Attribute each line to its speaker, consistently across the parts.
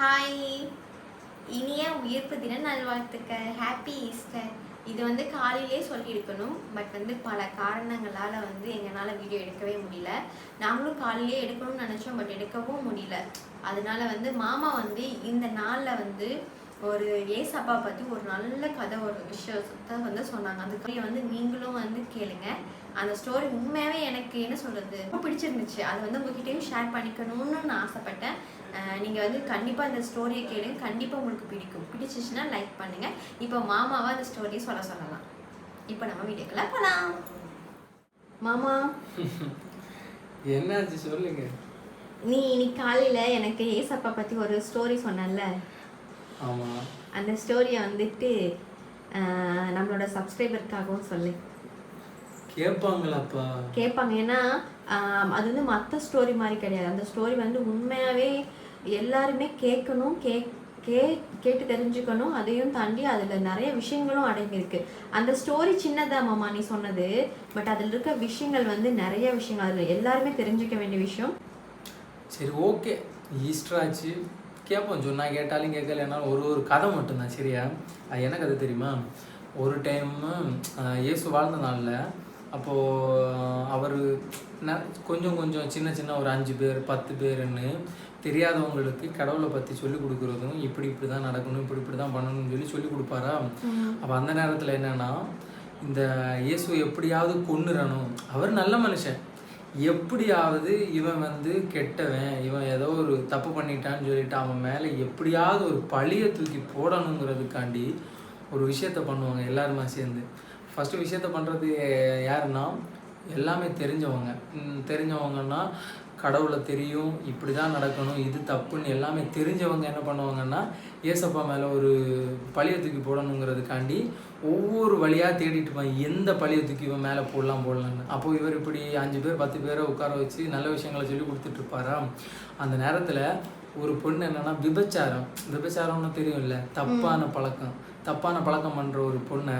Speaker 1: Hi இனிய உயிர்ப்பு தின நல்வாழ்த்துக்கள். ஹாப்பி ஈஸ்டர் இது வந்து காலையிலே சொல்லியிருக்கணும். பட் வந்து பல காரணங்களால் வந்து எங்களால் வீடியோ எடுக்கவே முடியல. நாங்களும் காலையிலே எடுக்கணும்னு நினச்சோம். பட் எடுக்கவும் முடியல. அதனால வந்து மாமா வந்து இந்த நாளில் வந்து ஒரு ஏசப்பா பற்றி ஒரு நல்ல கதை ஒரு விஷயத்தை வந்து சொன்னாங்க. அந்த கதையை வந்து நீங்களும் வந்து கேளுங்க. அந்த ஸ்டோரி உண்மையாகவே எனக்கு என்ன சொல்கிறது ரொம்ப பிடிச்சிருந்துச்சு. அது வந்து உங்ககிட்டயும் ஷேர் பண்ணிக்கணும்னு நான் ஆசைப்பட்டேன். நீங்கள் வந்து கண்டிப்பாக இந்த ஸ்டோரியை கேளுங்க. கண்டிப்பாக உங்களுக்கு பிடிக்கும். பிடிச்சிச்சுன்னா லைக் பண்ணுங்கள் இப்போ மாமாவை அந்த ஸ்டோரியை சொல்ல சொல்லலாம். இப்போ நம்ம வீடியோக்குள்ள போகலாம் மாமா.
Speaker 2: என்னாச்சு சொல்லுங்க.
Speaker 1: நீ இன்னைக்கு காலையில் எனக்கு ஏசப்பா பற்றி ஒரு ஸ்டோரி சொன்னல அந்த ஸ்டோரியை வந்துட்டு நம்மளோட சப்ஸ்கிரைபருக்காகவும் சொல்லு.
Speaker 2: கேட்பாங்களாப்பா
Speaker 1: கேட்பாங்க ஏன்னா அது வந்து மற்ற ஸ்டோரி மாதிரி கிடையாது. அந்த ஸ்டோரி வந்து உண்மையாகவே எல்லாருமே கேட்கணும் கே கே கேட்டு தெரிஞ்சுக்கணும் அதையும் தாண்டி அதில் நிறைய விஷயங்களும் அடங்கியிருக்கு. அந்த ஸ்டோரி சின்னதா மாமா நீ சொன்னது பட் அதில் இருக்க விஷயங்கள் வந்து நிறைய விஷயங்கள். அதில் எல்லாருமே தெரிஞ்சுக்க வேண்டிய விஷயம்.
Speaker 2: சரி ஓகே ஈஸ்டர் ஆச்சு. கேட்போம். சொன்னா கேட்டாலும் கேட்கலனாலும் ஒரு ஒரு கதை மட்டும்தான் சரியா? அது என்ன கதை தெரியுமா? ஒரு டைம் இயேசு வாழ்ந்த நாளில் அப்போது அவர் கொஞ்சம் கொஞ்சம் சின்ன சின்ன ஒரு அஞ்சு பேர் பத்து பேருன்னு தெரியாதவங்களுக்கு கடவுளை பற்றி சொல்லி கொடுக்குறதும் இப்படி இப்படி தான் நடக்கணும் இப்படி இப்படி தான் பண்ணணும்னு சொல்லி சொல்லி கொடுப்பாரா? அப்போ அந்த நேரத்தில் என்னன்னா இந்த இயேசு எப்படியாவது கொன்னுறணும். அவர் நல்ல மனுஷன். எப்படியாவது இவன் வந்து கெட்டவன் இவன் ஏதோ ஒரு தப்பு பண்ணிட்டான்னு சொல்லிட்டு அவன் மேலே எப்படியாவது ஒரு பழியை தூக்கி போடணுங்கிறதுக்காண்டி ஒரு விஷயத்த பண்ணுவாங்க எல்லாருமே சேர்ந்து. ஃபஸ்ட்டு விஷயத்த பண்ணுறது யாருன்னா எல்லாமே தெரிஞ்சவங்க. தெரிஞ்சவங்கன்னா கடவுளை தெரியும் இப்படி தான் நடக்கணும் இது தப்புன்னு எல்லாமே தெரிஞ்சவங்க என்ன பண்ணுவாங்கன்னா ஏசப்பா மேலே ஒரு பழியை தூக்கி போடணுங்கிறதுக்காண்டி ஒவ்வொரு வழியாக தேடிட்டு போய் எந்த பழியை தூக்கி இவன் மேலே போடலாம் போடலான்னு. அப்போ இவர் இப்படி அஞ்சு பேர் பத்து பேரை உட்கார வச்சு நல்ல விஷயங்களை சொல்லி கொடுத்துட்டு இருப்பாரா அந்த நேரத்தில் ஒரு பொண்ணு என்னன்னா விபச்சாரம். விபச்சாரம்னு தெரியும்ல தப்பான பழக்கம். தப்பான பழக்கம் பண்ணுற ஒரு பொண்ணை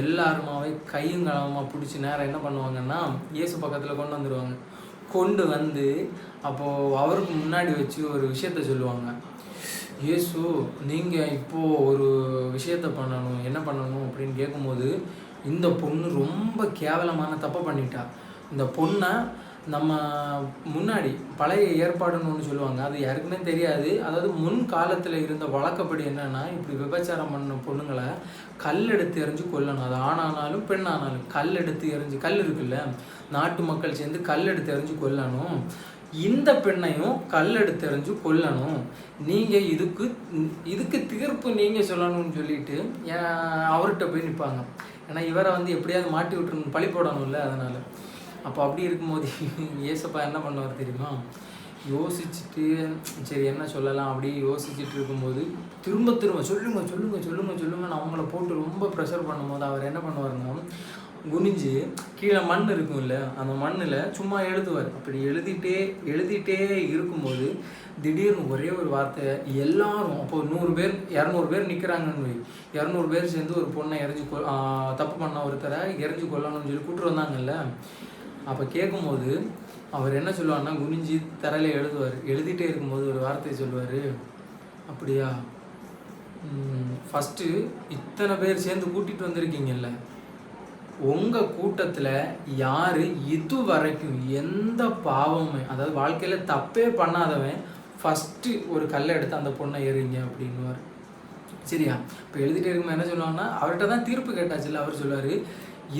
Speaker 2: எல்லாருமாவே கையும் களவுமா பிடிச்சி நேரம் என்ன பண்ணுவாங்கன்னா இயேசு பக்கத்தில் கொண்டு வந்துடுவாங்க கொண்டு வந்து அப்போது அவருக்கு முன்னாடி வச்சு ஒரு விஷயத்த சொல்லுவாங்க. ஏசு நீங்கள் இப்போது ஒரு விஷயத்த பண்ணணும் என்ன பண்ணணும்? அப்படின்னு கேட்கும்போது இந்த பொண்ணு ரொம்ப கேவலமான தப்பை பண்ணிட்டா. இந்த பொண்ணை நம்ம முன்னாடி பழைய ஏற்பாடுன்னு ஒன்று சொல்லுவாங்க. அது யாருக்குமே தெரியாது. அதாவது முன் காலத்தில் இருந்த வழக்கப்படி என்னென்னா இப்படி விபச்சாரம் பண்ண பொண்ணுங்களை கல் எடுத்து எறிஞ்சு கொல்லணும். அது ஆணானாலும் பெண்ணானாலும் கல் எடுத்து எறிஞ்சு கல் இருக்குல்ல? நாட்டு மக்கள் சேர்ந்து கல் எடுத்து எறிஞ்சு கொல்லணும். இந்த பெண்ணையும் கல் எடுத்து எறிஞ்சு கொல்லணும். நீங்கள் இதுக்கு இதுக்கு தீர்ப்பு நீங்கள் சொல்லணும்னு சொல்லிட்டு ஏன் அவர்கிட்ட போய் நிற்பாங்க ஏன்னா இவரை வந்து எப்படியாவது மாட்டி விட்டுருணும் பழி போடணும்ல அதனால். அப்போ அப்படி இருக்கும்போது ஏசப்பா என்ன பண்ணுவார் தெரியுமா? யோசிச்சுட்டு சரி என்ன சொல்லலாம் அப்படி யோசிச்சுட்டு இருக்கும்போது திரும்ப திரும்ப சொல்லுங்க சொல்லுங்க சொல்லுங்க சொல்லுங்கன்னு அவங்கள போட்டு ரொம்ப ப்ரெஷர் பண்ணும்போது அவர் என்ன பண்ணுவாருன்னா குனிஞ்சு கீழே மண் இருக்கும்ல அந்த மண்ணில் சும்மா எழுதுவார். அப்படி எழுதிட்டே எழுதிட்டே இருக்கும்போது திடீர்னு ஒரே ஒரு வார்த்தை எல்லாரும் அப்போ நூறு பேர் இரநூறு பேர் நிற்கிறாங்கன்னு வை. இரநூறு பேர் சேர்ந்து ஒரு பொண்ணை எரிஞ்சு கொ தப்பு பண்ண ஒருத்தரை எரிஞ்சு கொல்லணும்னு சொல்லி கூட்டு வந்தாங்கல்ல அப்போ கேட்கும்போது அவர் என்ன சொல்லுவார்னா குனிஞ்சி தரையில் எழுதுவார். எழுதிட்டே இருக்கும்போது ஒரு வார்த்தையை சொல்லுவார். அப்படியா? ஃபஸ்ட்டு இத்தனை பேர் சேர்ந்து கூட்டிகிட்டு வந்திருக்கீங்கல்ல. உங்கள் கூட்டத்தில் யார் இது வரைக்கும் எந்த பாவமே அதாவது வாழ்க்கையில் தப்பே பண்ணாதவன் ஃபஸ்ட்டு ஒரு கல்லை எடுத்து அந்த பொண்ணை எறிங்க அப்படின்னுவார். சரியா? இப்போ எழுதிட்டே இருக்கும்போது என்ன சொல்லுவாங்கன்னா அவர்கிட்ட தான் தீர்ப்பு கேட்டாச்சுல்ல அவர் சொல்லுவார்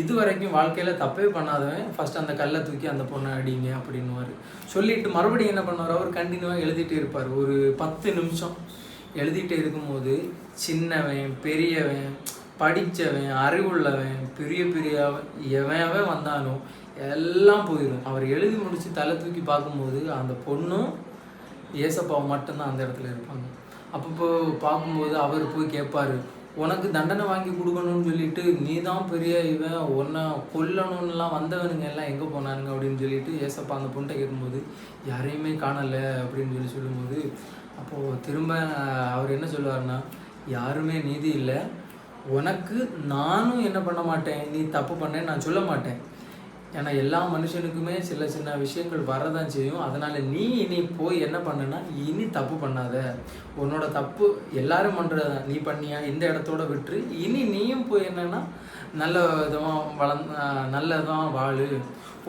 Speaker 2: இது வரைக்கும் வாழ்க்கையில் தப்பே பண்ணாதவன் ஃபர்ஸ்ட் அந்த கல்லை தூக்கி அந்த பொண்ணை அடிங்க அப்படின்னுவார். சொல்லிட்டு மறுபடியும் என்ன பண்ணுவார்? அவர் கண்டினியூவாக எழுதிட்டே இருப்பார். ஒரு பத்து நிமிஷம் எழுதிட்டே இருக்கும்போது சின்னவன் பெரியவன் படித்தவன் அறிவுள்ளவன் பெரிய பெரிய எவன் வந்தாலும் எல்லாம் போயிடும். அவர் எழுதி முடித்து தலை தூக்கி பார்க்கும்போது அந்த பொண்ணும் ஏசப்பாவும் மட்டும்தான் அந்த இடத்துல இருப்பாங்க. அப்பப்போ பார்க்கும்போது அவர் போய் கேட்பாரு உனக்கு தண்டனை வாங்கி கொடுக்கணும்னு சொல்லிட்டு நீ தான் பெரிய இவன் உன்னை கொல்லணும்லாம் வந்தவனுங்க எல்லாம் எங்கே போனானுங்க? அப்படின்னு சொல்லிட்டு ஏசப்பா அந்த பொண்ணை கேட்கும்போது யாரையுமே காணலை அப்படின்னு சொல்லி சொல்லும்போது அப்போது திரும்ப அவர் என்ன சொல்லுவாருன்னா யாருமே நீதி இல்லை. உனக்கு நானும் என்ன பண்ண மாட்டேன். நீ தப்பு பண்ணேன்னு நான் சொல்ல மாட்டேன். ஏன்னா எல்லா மனுஷனுக்குமே சில சின்ன விஷயங்கள் வரதான் செய்யும். அதனால நீ இனி போய் என்ன பண்ணுனா இனி தப்பு பண்ணாத. உன்னோட தப்பு எல்லாரும் பண்றத நீ பண்ணியா இந்த இடத்தோட விட்டு இனி நீயும் போய் என்னன்னா நல்ல விதமாக வள நல்லதான் வாழு.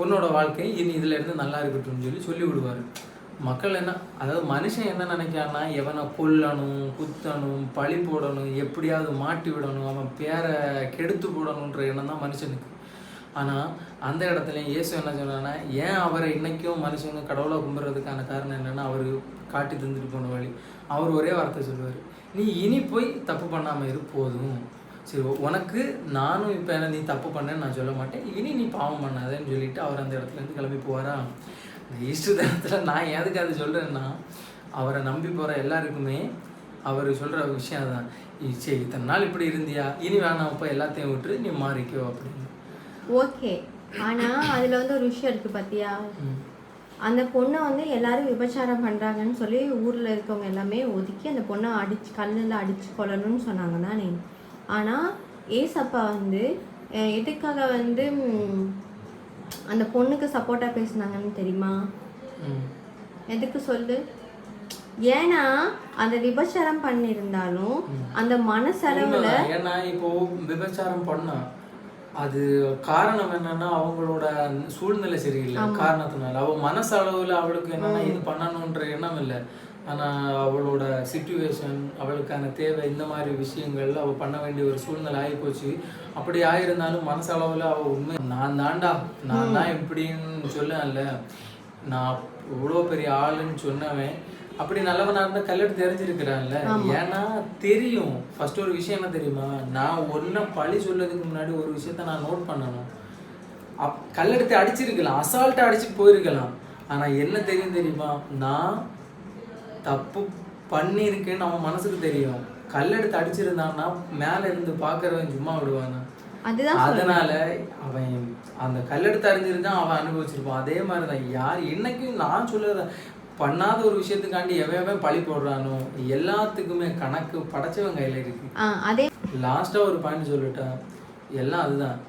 Speaker 2: உன்னோட வாழ்க்கை இனி இதில் இருந்து நல்லா இருக்கட்டும்னு சொல்லி சொல்லி விடுவார். மக்கள் என்ன அதாவது மனுஷன் என்ன நினைக்கிறான்னா எவனை கொல்லணும் குத்தணும் பழி போடணும் எப்படியாவது மாட்டி விடணும் அவன் பேரை கெடுத்து போடணுன்ற எண்ணம் தான் மனுஷனுக்கு. ஆனால் அந்த இடத்துல இயேசு என்ன சொன்னான்னா ஏன் அவரை இன்றைக்கும் மனுஷங்க கடவுளை கும்பிட்றதுக்கான காரணம் என்னென்னா அவர் காட்டி தந்துட்டு போன வழி. அவர் ஒரே வார்த்தை சொல்லுவார். நீ இனி போய் தப்பு பண்ணாமல் இரு போதும். சரி உனக்கு நானும் இப்போ என்ன நீ தப்பு பண்ணேன்னு நான் சொல்ல மாட்டேன். இனி நீ பாவம் பண்ணாதேன்னு சொல்லிட்டு அவர் அந்த இடத்துல இருந்து கிளம்பி போவாரா? இந்த ஈஸ்டர் தினத்தில் நான் எதுக்கு அது சொல்கிறேன்னா அவரை நம்பி போகிற எல்லாருக்குமே அவர் சொல்கிற விஷயம் தான் சரி இத்தனை நாள் இப்படி இருந்தியா? இனி வேணாம் அப்போ எல்லாத்தையும் விட்டு நீ மாறிக்கோ அப்படின்னு.
Speaker 1: ஓகே ஆனா அதுல வந்து ஒரு விஷயம் இருக்கு பாத்தியா
Speaker 2: ம்.
Speaker 1: அந்த பொண்ணை வந்து எல்லாரும் விபச்சாரம் பண்றாங்கன்னு சொல்லி ஊர்ல இருக்கவங்க எல்லாமே ஒதுக்கி அந்த பொண்ணை அடிச்சு கல்லில் அடிச்சு கொல்லணும்னு சொன்னாங்க தானே ஆனா ஏசப்பா வந்து எதுக்காக வந்து அந்த பொண்ணுக்கு சப்போர்ட்டா பேசுனாங்கன்னு தெரியுமா. எதுக்கு சொல்லு ஏன்னா அந்த விபச்சாரம் பண்ணியிருந்தாலும் அந்த மனசளவுல.
Speaker 2: ஏன்னா இப்போ விபச்சாரம் பண்ணா அது காரணம் என்னன்னா அவங்களோட சூழ்நிலை சரியில்லை. காரணத்தினால. அவ மனசளவுல அவளுக்கு என்னன்னா இது பண்ணணுன்ற எண்ணம் இல்லை. ஆனா அவளோட சுச்சுவேஷன் அவளுக்கான தேவை இந்த மாதிரி விஷயங்கள் அவ பண்ண வேண்டிய ஒரு சூழ்நிலை ஆகி போச்சு அப்படி ஆயிருந்தாலும் மனசளவுல அவ உண்மை நான் தாண்டா நான் தான் இப்படின்னு சொல்லல. நான் இவ்வளோ பெரிய ஆளுன்னு சொன்னவன் அப்படி நல்லவனா இருந்தா கல்லெடுத்து தெரிஞ்சிருக்கிறான்ல ஏன்னா தெரியும். ஃபர்ஸ்ட் ஒரு விஷயம் என்ன தெரியுமா? நான் ஒன்ன பழி சொல்லதுக்கு முன்னாடி ஒரு விஷயத்த நான் நோட் பண்ணணும். அப் கல்லெடுத்து அடிச்சிருக்கலாம். அசால்ட்டா அடிச்சுட்டு போயிருக்கலாம். ஆனா என்ன தெரியும் தெரியுமா? நான் தப்பு பண்ணியிருக்கேன்னு அவன் மனசுக்கு தெரியும். கல்லெடுத்து அடிச்சிருந்தான்னா மேல இருந்து பாக்குறவன் சும்மா விடுவானா?
Speaker 1: அதுதான்
Speaker 2: அதனால அவன் அந்த கல்லெடுத்து அறிஞ்சிருந்தான் அவன் அனுபவிச்சிருப்பான். அதே மாதிரிதான் யார் என்னைக்கும் நான் சொல்லுறத பண்ணாத ஒரு விஷயத்துக்காண்டி எவன் பழி போடுறானோ எல்லாத்துக்குமே கணக்கு படைச்சவன் கையில இருக்கு.
Speaker 1: அதே
Speaker 2: லாஸ்டா ஒரு பாயிண்ட் சொல்லிட்டேன் எல்லாம் அதுதான்.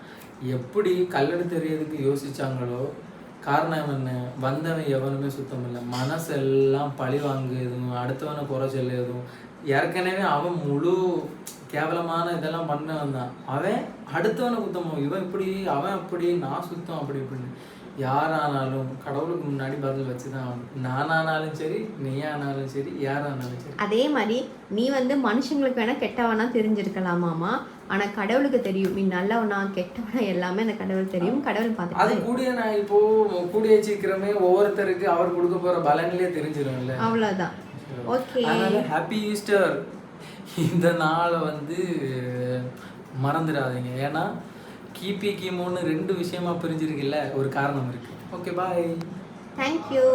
Speaker 2: எப்படி கல்லெடுத்து எறியதுக்கு யோசிச்சாங்களோ காரணம் என்ன? வந்தவன் எவனுமே சுத்தம் இல்லை. மனசெல்லாம் பழி வாங்குதும் அடுத்தவனை குறை சொல்லுதும் ஏற்கனவே அவன் முழு கேவலமான இதெல்லாம் பண்ணவன் தான். அவன் அடுத்தவனை குத்தமோ இவன் இப்படி அவன் அப்படி நான் சுத்தம் அப்படி இப்படின்னு. யாரானாலும் கடவுளுக்கு முன்னாடி பதில் வச்சுதான் ஆகணும். நானானாலும் சரி நீயானாலும் சரி யாரானாலும் சரி.
Speaker 1: அதே மாதிரி நீ வந்து மனுஷங்களுக்கு வேணா கெட்டவனா தெரிஞ்சிருக்கலாமாமா? ஆனா கடவுளுக்கு தெரியும். நீ நல்லவனா கெட்டவனா எல்லாமே அந்த கடவுள் தெரியும். கடவுள்
Speaker 2: அது
Speaker 1: பார்த்துட்டு
Speaker 2: கூடிய நான் இப்போ கூடிய சீக்கிரமே ஒவ்வொருத்தருக்கு அவர் கொடுக்க போற பலன்லயே தெரிஞ்சிடும்ல
Speaker 1: அவ்வளவுதான். ஓகே
Speaker 2: ஹாப்பி ஈஸ்டர் இந்த நாளை வந்து மறந்துடாதீங்க. ஏன்னா கிபி கிமோன்னு ரெண்டு விஷயமா பிரிஞ்சிருக்குல்ல ஒரு காரணம் இருக்கு. Okay bye
Speaker 1: thank you